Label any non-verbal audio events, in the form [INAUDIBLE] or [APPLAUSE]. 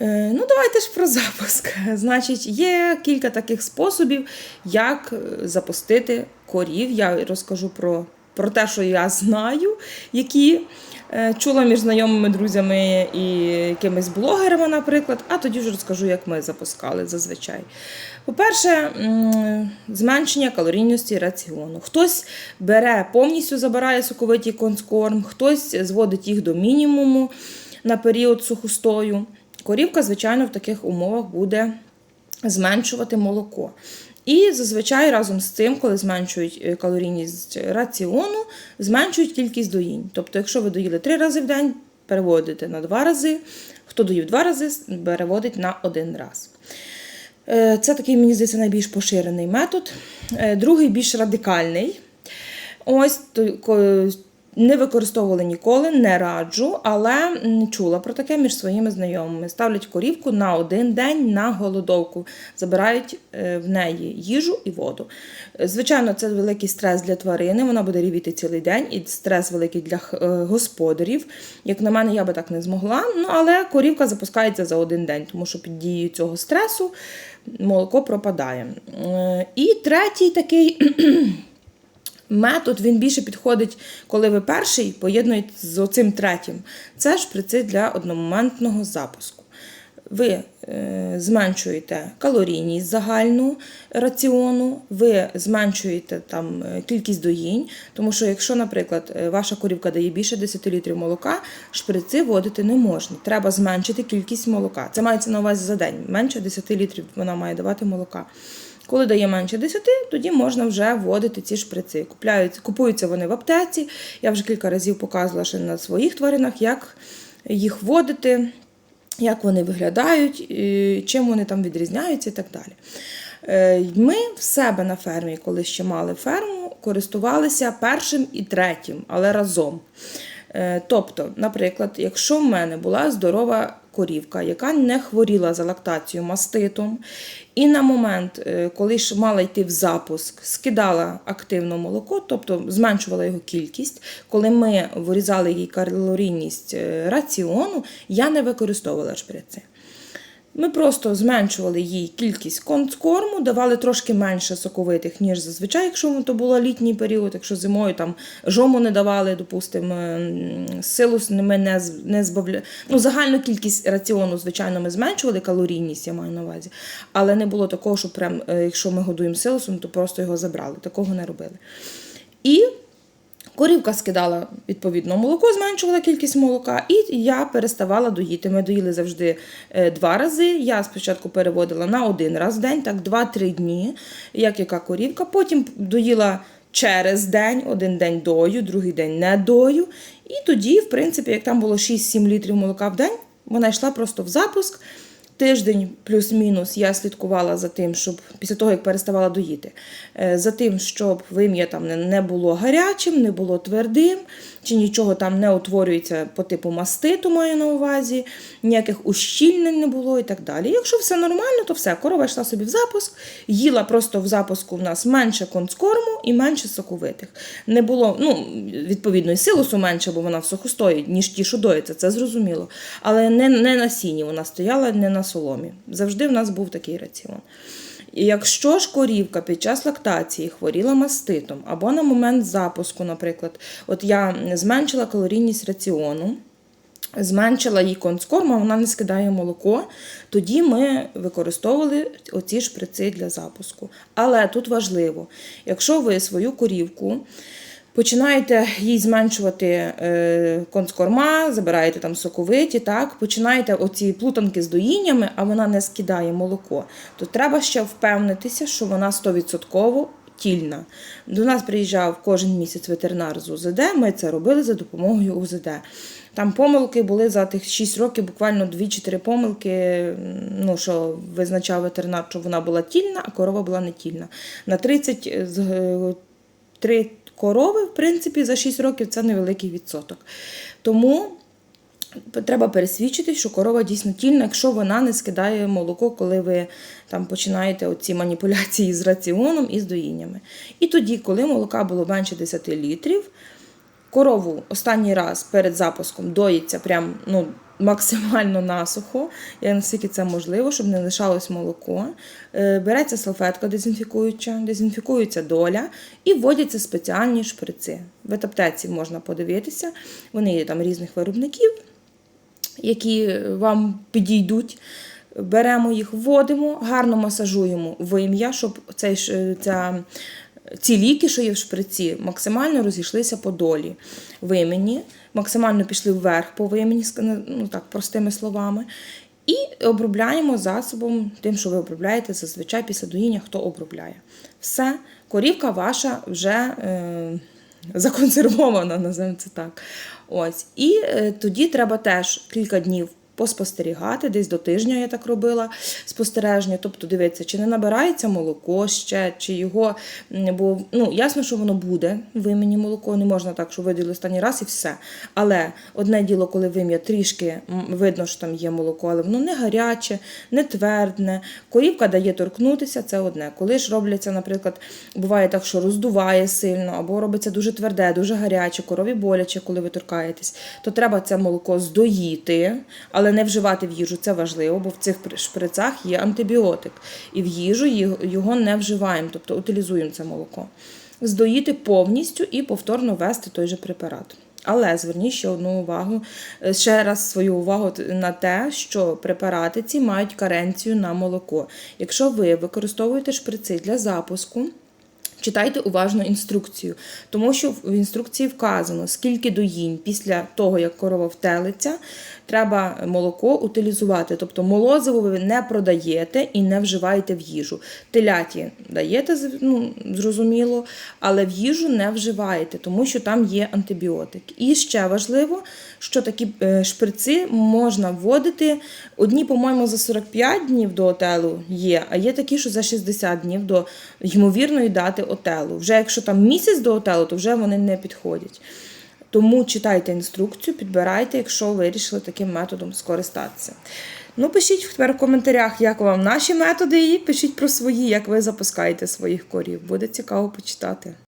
Е, Ну, давайте ж про запуск. [LAUGHS] Значить, є кілька таких способів, як е, запустити корів. Я розкажу про, про те, що я знаю, які е, чула між знайомими друзями і якимись блогерами, наприклад, а тоді вже розкажу, як ми запускали зазвичай. По-перше, зменшення калорійності раціону. Хтось бере повністю забирає соковитий конскорм, хтось зводить їх до мінімуму на період сухостою. Корівка, звичайно, в таких умовах буде зменшувати молоко. І зазвичай разом з цим, коли зменшують е, калорійність раціону, зменшують кількість доїнь. Тобто, якщо ви доїли три рази в день, переводите на два рази. Хто доїв два рази, переводить на один раз. Е, Це такий, мені здається, найбільш поширений метод. Е, Другий більш радикальний. Ось не використовували ніколи, не раджу, але чула про таке між своїми знайомими. Ставлять корівку на один день на голодовку, забирають е, в неї їжу і воду. Е, Звичайно, це великий стрес для тварини, вона буде рівіти цілий день, і стрес великий для е, господарів. Як на мене, я би так не змогла. Ну, але корівка запускається за один день, тому що під дією цього стресу молоко пропадає. І третій такий. Метод він більше підходить, коли ви перший поєднуєте з оцим третім. Це шприци для одномоментного запуску. Ви е, зменшуєте калорійність загальну раціону, ви зменшуєте там е, кількість доїнь, тому що якщо, наприклад, е, ваша корівка дає більше 10 літрів молока, шприци вводити не можна. Треба зменшити кількість молока. Це мається на увазі за день. Менше 10 літрів вона має давати молока. Коли дає менше 10, тоді можна вже вводити ці шприци. Купляються, купуються вони в аптеці. Я вже кілька разів показувала ще на своїх тваринах, як їх вводити, як вони виглядають, чим вони там відрізняються і так далі. Е, Ми в себе на фермі, коли ще мали ферму, користувалися першим і третім, але разом. Е, Тобто, наприклад, якщо в мене була здорова корівка, яка не хворіла за лактацію маститом, і на момент, е, коли ж мала йти в запуск, скидала активно молоко, тобто зменшувала його кількість, коли ми вирізали їй калорійність е, раціону, я не використовувала шприци. Ми просто зменшували їй кількість концкорму, давали трошки менше соковитих, ніж зазвичай, якщо то було літній період, якщо зимою там жому не давали, допустимо, м, силус ми не, не збавляли. Ну, загальну кількість раціону, звичайно, ми зменшували калорійність, я маю на увазі. Але не було такого, що прям, е, якщо ми годуємо силусом, то просто його забрали. Такого не робили. І Корівка скидала відповідно молоко, зменшувала кількість молока, і я переставала доїти. Ми доїли завжди е, два рази. Я спочатку переводила на один раз в день, так 2-3 дні, як яка корівка. Потім доїла через день, один день дою, другий день не дою. І тоді, в принципі, як там було 6-7 літрів молока в день, вона йшла просто в запуск. Тиждень плюс-мінус я слідкувала за тим, щоб після того, як переставала доїти, е, за тим, щоб вим'я там не- було гарячим, не було твердим, чи нічого там не утворюється по типу маститу, маю на увазі, ніяких ущільнень не було і так далі. Якщо все нормально, то все, корова йшла собі в запуск, їла просто в запуску в нас менше концкорму і менше соковитих. Не було, ну, відповідно, і силосу менше, бо вона в сухостої, ніж ті, що доїться, це зрозуміло. Але не, не на сіні вона стояла, не на соломі. Завжди в нас був такий раціон. І якщо ж корівка під час лактації хворіла маститом або на момент запуску, наприклад, от я зменшила калорійність раціону, зменшила їй концкорм, а вона не скидає молоко, тоді ми використовували оці шприци для запуску. Але тут важливо, якщо ви свою корівку починаєте їй зменшувати е, концкорма, забираєте там соковиті, так, починаєте оці плутанки з доїннями, а вона не скидає молоко, то треба ще впевнитися, що вона 100% тільна. До нас приїжджав кожен місяць ветеринар з УЗД, ми це робили за допомогою УЗД. Там помилки були за тих 6 років, буквально 2-4 помилки, ну, що визначав ветеринар, що вона була тільна, а корова була не тільна. На 30 з е, три корови, в принципі, за 6 років це невеликий відсоток. Тому треба пересвідчити, що корова дійсно тільна, якщо вона не скидає молоко, коли ви там починаєте оці маніпуляції з раціоном і з доїннями. І тоді, коли молока було менше 10 літрів, корову останній раз перед запуском доїться прям, ну, максимально насухо, як наскільки це можливо, щоб не лишалось молоко. Е, Береться салфетка дезінфікуюча, дезінфікується доля і вводяться спеціальні шприци. В аптеці можна подивитися, вони є там різних виробників, які вам підійдуть. Беремо їх, вводимо, гарно масажуємо вим'я, щоб цей, ця, ці ліки, що є в шприці, максимально розійшлися по долі вимені, максимально пішли вверх по вимені, ну так, простими словами. І обробляємо засобом, тим, що ви обробляєте зазвичай після доїння, хто обробляє. Все, корівка ваша вже е, законсервована, [LAUGHS] називаємо це так. Ось. І е, тоді треба теж кілька днів поспостерігати, десь до тижня я так робила спостереження, тобто дивитися, чи не набирається молоко ще, чи його, бо ну, ясно, що воно буде, вимені молоко, не можна так, що виділи останній раз і все. Але одне діло, коли вим'я трішки видно, що там є молоко, але воно не гаряче, не твердне. Корівка дає торкнутися, це одне. Коли ж робляться, наприклад, буває так, що роздуває сильно, або робиться дуже тверде, дуже гаряче, корові боляче, коли ви торкаєтесь, то треба це молоко здоїти, але не вживати в їжу. Це важливо, бо в цих шприцах є антибіотик. І в їжу його- його не вживаємо, тобто утилізуємо це молоко. Здоїти повністю і повторно ввести той же препарат. Але зверніть ще одну увагу, е, ще раз свою увагу на те, що препарати ці мають каренцію на молоко. Якщо ви використовуєте шприци для запуску, Читайте уважно інструкцію, тому що в інструкції вказано, скільки доїнь після того, як корова втелиться, треба молоко утилізувати. Тобто молозиво ви не продаєте і не вживаєте в їжу. Теляті даєте, ну, зрозуміло, але в їжу не вживаєте, тому що там є антибіотик. І ще важливо, що такі е, шприци можна вводити. Одні, по-моєму, за 45 днів до отелу є, а є такі, що за 60 днів до ймовірної дати отелу. Вже якщо там місяць до отелу, то вже вони не підходять. Тому читайте інструкцію, підбирайте, якщо вирішили таким методом скористатися. Ну, пишіть тепер в коментарях, як вам наші методи, і пишіть про свої, як ви запускаєте своїх корів. Буде цікаво почитати.